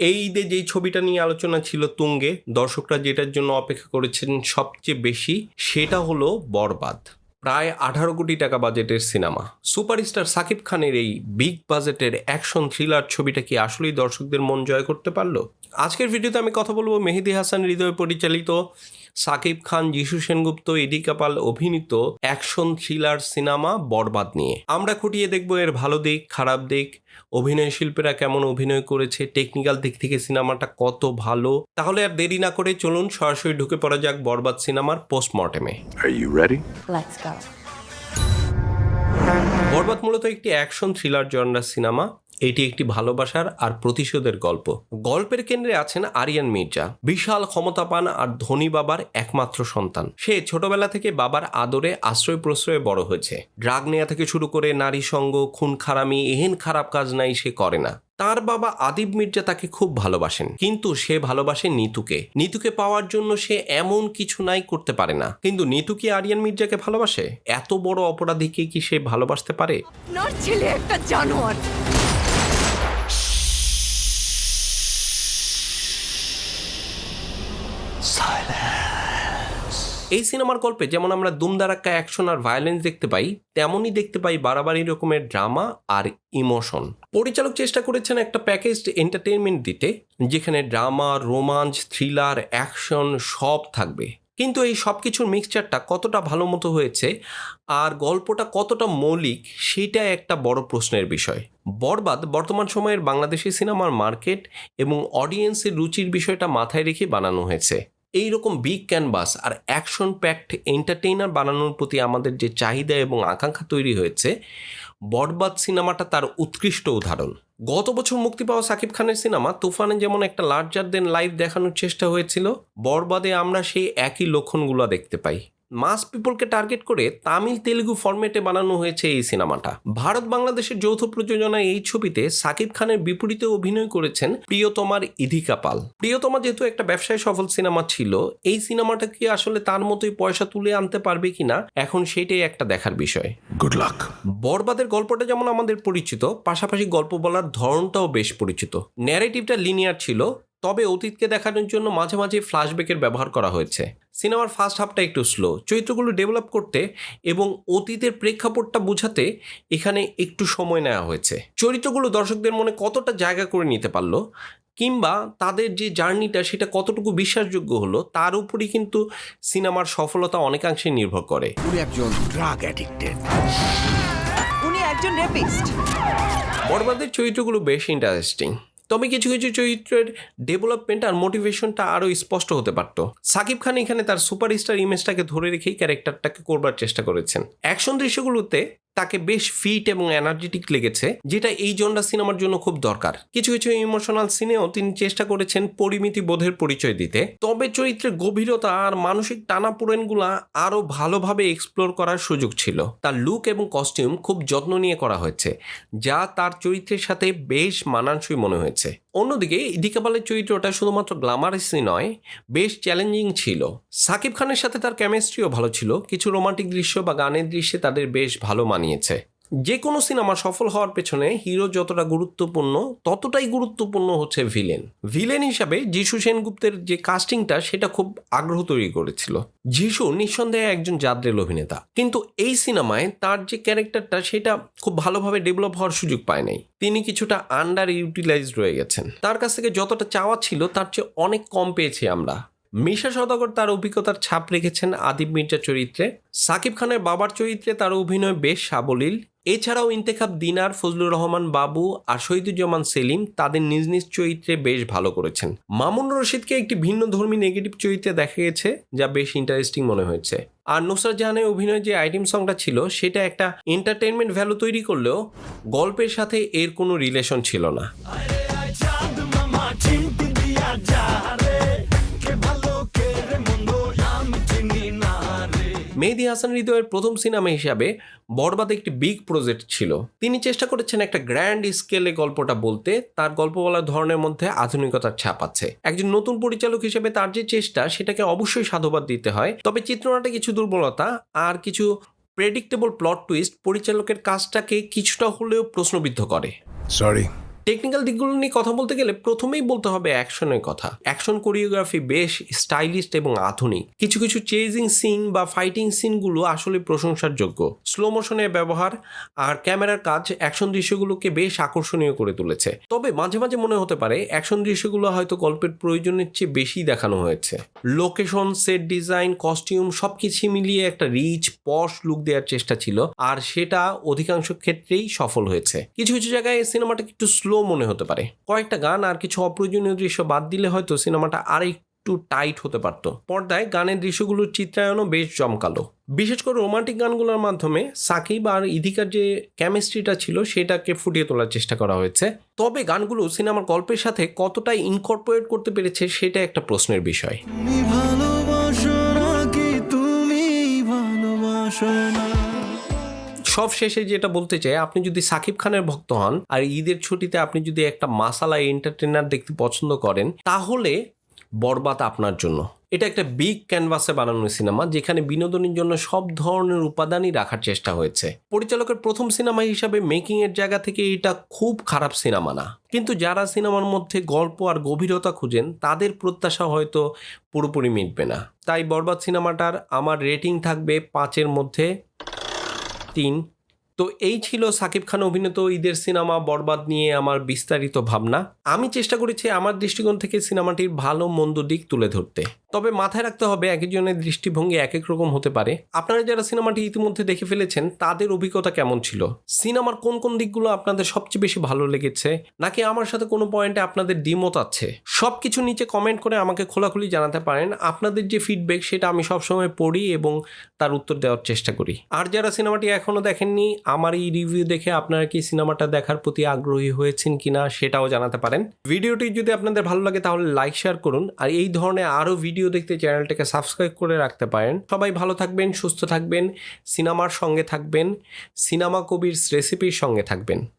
এই ঈদে যেই ছবিটা নিয়ে আলোচনা ছিল তুঙ্গে, দর্শকরা যেটার জন্য অপেক্ষা করেছেন সবচেয়ে বেশি, সেটা হলো বরবাদ। প্রায় আঠারো কোটি টাকা বাজেটের সিনেমা। সুপারস্টার সাকিব খানের এই বিগ বাজেটের অ্যাকশন থ্রিলার ছবিটা কি আসলেই দর্শকদের মন জয় করতে পারল? আজকের ভিডিওতে আমি কথা বলব মেহেদি হাসান হৃদয় পরিচালিত সাকিব খান যিশু সেনগুপ্ত এডি কাপাল অভিনীত অ্যাকশন থ্রিলার সিনেমা বরবাদ নিয়ে। আমরা খুঁটিয়ে দেখব এর ভালো দিক খারাপ দিক অভিনয় শিল্পীরা কেমন অভিনয় করেছে টেকনিক্যাল দিক থেকে সিনেমাটা কত ভালো। তাহলে আর দেরি না করে চলুন সরাসরি ঢুকে পড়া যাক বরবাদ সিনেমার পোস্টমর্টেমে. বরবাদ মূলত একটি অ্যাকশন থ্রিলার জনরার সিনেমা। এটি একটি ভালোবাসার আর প্রতিশোধের গল্প। গল্পের কেন্দ্রে আছেন আরিয়ান মির্জা, বিশাল ক্ষমতাপান আর ধনী বাবার একমাত্র সন্তান। সে ছোটবেলা থেকে বাবার আদরে আশ্রয় প্রশ্রয়ে বড় হয়েছে। ড্রাগ নেয়া থেকে শুরু করে নারী সঙ্গ, খুন খারামি, এহেন খারাপ কাজ নাই সে করে না। তার বাবা আদিব মির্জা তাকে খুব ভালোবাসেন, কিন্তু সে ভালোবাসে নিতুকে। নিতুকে পাওয়ার জন্য সে এমন কিছু নাই করতে পারে না। কিন্তু নিতু কি আরিয়ান মির্জাকে ভালোবাসে? এত বড় অপরাধীকে কি সে ভালোবাসতে পারে? ছেলে একটা জানোয়ার। এই সিনেমার গল্পে যেমন আমরা দুমদারাক্কা অ্যাকশন আর ভায়োলেন্স দেখতে পাই, তেমনই দেখতে পাই বাড়াবাড়ি রকমের ড্রামা আর ইমোশন পরিচালক চেষ্টা করেছেন একটা প্যাকেজড এন্টারটেনমেন্ট দিতে, যেখানে ড্রামা রোমাঞ্চ থ্রিলার অ্যাকশন সব থাকবে। কিন্তু এই সব কিছুর মিক্সচারটা কতটা ভালো মতো হয়েছে আর গল্পটা কতটা মৌলিক সেটা একটা বড় প্রশ্নের বিষয়। বরবাদ বর্তমান সময়ের বাংলাদেশি সিনেমার মার্কেট এবং অডিয়েন্সের রুচির বিষয়টা মাথায় রেখে বানানো হয়েছে। এই রকম বিগ ক্যানভাস আর অ্যাকশন প্যাকড এন্টারটেইনার বানানোর প্রতি আমাদের যে চাহিদা এবং আকাঙ্ক্ষা তৈরি হয়েছে, বরবাদ সিনেমাটা তার উৎকৃষ্ট উদাহরণ। গত বছর মুক্তি পাওয়া সাকিব খানের সিনেমা তুফানে যেমন একটা লার্জার দেন লাইভ দেখানোর চেষ্টা হয়েছিল, বরবাদে আমরা সেই একই লক্ষণগুলো দেখতে পাই। মাস পিপলকে টার্গেট করে তামিল তেলুগু ফরম্যাটে বানানো হয়েছে এই সিনেমাটা। ভারত বাংলাদেশের যৌথ প্রযোজনায় এই ছবিতে সাকিব খানের বিপরীতে অভিনয় করেছেন প্রিয়তমার ইধিকা পাল। প্রিয়তমা যেহেতু একটা ব্যবসায় সফল সিনেমা ছিল এই সিনেমাটা কি আসলে তার মতোই পয়সা তুলে আনতে পারবে কিনা এখন সেটাই একটা দেখার বিষয়। গুড লাক বরবাদের গল্পটা যেমন আমাদের পরিচিত পাশাপাশি গল্প বলার ধরনটাও বেশ পরিচিত। ন্যারেটিভটা লিনিয়ার ছিল তবে অতীতকে দেখানোর জন্য মাঝে মাঝে ফ্ল্যাশব্যাকের ব্যবহার করা হয়েছে। সিনেমার ফার্স্ট হাফটা একটু স্লো চরিত্রগুলো ডেভেলপ করতে এবং অতীতের প্রেক্ষাপটটা বোঝাতে এখানে একটু সময় নেওয়া হয়েছে। চরিত্রগুলো দর্শকদের মনে কতটা জায়গা করে নিতে পারল কিংবা তাদের যে জার্নিটা সেটা কতটুকু বিশ্বাসযোগ্য হলো তার উপরই কিন্তু সিনেমার সফলতা অনেকাংশে নির্ভর করে। উনি একজন ড্রাগ অ্যাডিক্টেড উনি একজন রেপিস্ট বরবাদের চরিত্রগুলো বেশ ইন্টারেস্টিং তবে কিছু কিছু চরিত্রের ডেভেলপমেন্ট আর মোটিভেশনটা আরও স্পষ্ট হতে পারত। সাকিব খান এখানে তার সুপারস্টার ইমেজটাকে ধরে রেখেই ক্যারেক্টারটাকে করবার চেষ্টা করেছেন। অ্যাকশন দৃশ্যগুলোতে তাকে বেশ ফিট এবং এনার্জেটিক লেগেছে, যেটা এই জনরা সিনেমার জন্য খুব দরকার। কিছু কিছু ইমোশনাল সিনেও তিনি চেষ্টা করেছেন পরিমিতি বোধের পরিচয় দিতে। তবে চরিত্রের গভীরতা আর মানসিক টানাপোড়েনগুলা আরও ভালোভাবে এক্সপ্লোর করার সুযোগ ছিল। তার লুক এবং কস্টিউম খুব যত্ন নিয়ে করা হয়েছে, যা তার চরিত্রের সাথে বেশ মানানসই মনে হয়েছে। অন্যদিকে ইদিকাপালের চরিত্রটা শুধুমাত্র গ্ল্যামারাসই নয়, বেশ চ্যালেঞ্জিং ছিল। সাকিব খানের সাথে তার কেমিস্ট্রিও ভালো ছিল। কিছু রোমান্টিক দৃশ্য বা গানের দৃশ্যে তাদের বেশ ভালো মানিয়েছে যে কোনো সিনেমা সফল হওয়ার পেছনে হিরো যতটা গুরুত্বপূর্ণ, ততটাই গুরুত্বপূর্ণ হচ্ছে ভিলেন। ভিলেন হিসাবে যিশু সেনগুপ্তের যে কাস্টিংটা সেটা খুব আগ্রহ তৈরি করেছিল। যিশু নিঃসন্দেহে একজন জাদ্রেল অভিনেতা। কিন্তু এই সিনেমায় তার যে ক্যারেক্টারটা, সেটা খুব ভালোভাবে ডেভেলপ হওয়ার সুযোগ পায় নাই। তিনি কিছুটা আন্ডার ইউটিলাইজড রয়ে গেছেন। তার কাছ থেকে যতটা চাওয়া ছিল, তার চেয়ে অনেক কম পেয়েছি আমরা। মিশা সদাগর তার অভিজ্ঞতার ছাপ রেখেছেন আদিব মির্জা চরিত্রে। সাকিব খানের বাবার চরিত্রে তার অভিনয় বেশ সাবলীল। এছাড়াও ইন্তেখাব দিনার, ফজলুর রহমান বাবু আর শহীদুজ্জামান সেলিম তাদের নিজ নিজ চরিত্রে বেশ ভালো করেছেন। মামুন রশিদকে একটি ভিন্ন ধর্মী নেগেটিভ চরিত্রে দেখা গেছে, যা বেশ ইন্টারেস্টিং মনে হয়েছে। আর নুসরাত জাহানের অভিনয় যে আইটেম সংটা ছিল, সেটা একটা এন্টারটেনমেন্ট ভ্যালু তৈরি করলেও গল্পের সাথে এর কোনো রিলেশন ছিল না। মেহেদি হাসান হৃদয়ের প্রথম সিনেমা হিসাবে বরবাদ একটি বিগ প্রজেক্ট ছিল। তিনি চেষ্টা করেছেন একটা গ্র্যান্ড স্কেলে গল্পটা বলতে, তার গল্প বলার ধরনের মধ্যে আধুনিকতার ছাপ আছে। একজন নতুন পরিচালক হিসেবে তার যে চেষ্টা, সেটাকে অবশ্যই সাধুবাদ দিতে হয়। তবে চিত্রনাটে কিছু দুর্বলতা আর কিছু প্রেডিক্টেবল প্লট টুইস্ট পরিচালকের কাজটাকে কিছুটা হলেও প্রশ্নবিদ্ধ করে। Sorry. টেকনিক্যাল দিকগুলো নিয়ে কথা বলতে গেলে প্রথমেই বলতে হবে অ্যাকশনের কথা। অ্যাকশন কোরিওগ্রাফি বেশ স্টাইলিস্ট এবং আধুনিক। কিছু কিছু চেজিং সিন বা ফাইটিং সিনগুলো আসলে প্রশংসার যোগ্য স্লো মোশনের ব্যবহার আর ক্যামেরার কাজ অ্যাকশন দৃশ্যগুলোকে বেশ আকর্ষণীয় করে তুলেছে। তবে মাঝে মাঝে মনে হতে পারে অ্যাকশন দৃশ্যগুলো হয়তো গল্পের প্রয়োজনের চেয়ে বেশি দেখানো হয়েছে। লোকেশন সেট ডিজাইন কস্টিউম সবকিছু মিলিয়ে একটা রিচ পশ লুক দেওয়ার চেষ্টা ছিল। আর সেটা অধিকাংশ ক্ষেত্রেই সফল হয়েছে। কিছু কিছু জায়গায় সিনেমাটা একটু স্লো মনে হতে পারে। কয়েকটা গান আর কিছু অপ্রয়োজনীয় দৃশ্য বাদ দিলে হয়তো সিনেমাটা আর একটু টাইট হতে পারতো। পর্দায় গানের দৃশ্যগুলোর চিত্রায়নও বেশ জমকালো বিশেষ করে রোমান্টিক গানগুলোর মাধ্যমে সাকিব আর ইধিকার যে কেমিস্ট্রিটা ছিল সেটাকে ফুটিয়ে তোলার চেষ্টা করা হয়েছে। তবে গানগুলো সিনেমার গল্পের সাথে কতটা ইনকর্পোরেট করতে পেরেছে সেটা একটা প্রশ্নের বিষয়। তুমি ভালোবাসো না? সব শেষে যেটা বলতে চাই, আপনি যদি সাকিব খানের ভক্ত হন আর ঈদের ছুটিতে আপনি যদি একটা মাসালা এন্টারটেনার দেখতে পছন্দ করেন, তাহলে বরবাদ আপনার জন্য। এটা একটা বিগ ক্যানভাসে বানানো সিনেমা, যেখানে বিনোদনের জন্য সব ধরনের উপাদানই রাখার চেষ্টা হয়েছে। পরিচালকের প্রথম সিনেমা হিসাবে মেকিং এর জায়গা থেকে এটা খুব খারাপ সিনেমা না। কিন্তু যারা সিনেমার মধ্যে গল্প আর গভীরতা খুঁজেন, তাদের প্রত্যাশা হয়তো পুরোপুরি মিটবে না। তাই বরবাদ সিনেমাটার আমার রেটিং থাকবে পাঁচের মধ্যে তিন তো এই ছিল সাকিব খান অভিনীত ঈদের সিনেমা বরবাদ নিয়ে আমার বিস্তারিত ভাবনা। আমি চেষ্টা করেছি আমার দৃষ্টিকোণ থেকে সিনেমাটির ভালো, মন্দ দিক তুলে ধরতে। তবে মাথায় রাখতে হবে এক একজনের দৃষ্টিভঙ্গি এক এক রকম হতে পারে। আপনারা যারা সিনেমাটি ইতিমধ্যে দেখে ফেলেছেন, তাদের অভিজ্ঞতা কেমন ছিল? সিনেমার কোন কোন দিকগুলো আপনাদের সবচেয়ে বেশি ভালো লেগেছে? নাকি আমার সাথে কোনো পয়েন্টে আপনাদের দ্বিমত আছে? সব কিছু নিচে কমেন্ট করে আমাকে খোলাখুলি জানাতে পারেন। আপনাদের যে ফিডব্যাক সেটা আমি সবসময় পড়ি এবং তার উত্তর দেওয়ার চেষ্টা করি। আর যারা সিনেমাটি এখনও দেখেননি আমার এই রিভিউ দেখে আপনারা কি সিনেমাটা দেখার প্রতি আগ্রহী হয়েছেন কি না সেটাও জানাতে পারেন। ভিডিওটি যদি আপনাদের ভালো লাগে তাহলে লাইক শেয়ার করুন। আর এই ধরনের আরও ভিডিও দেখতে চ্যানেলটাকে সাবস্ক্রাইব করে রাখতে পারেন। সবাই ভালো থাকবেন, সুস্থ থাকবেন সিনেমার সঙ্গে থাকবেন সিনেমা কবির রেসিপির সঙ্গে থাকবেন।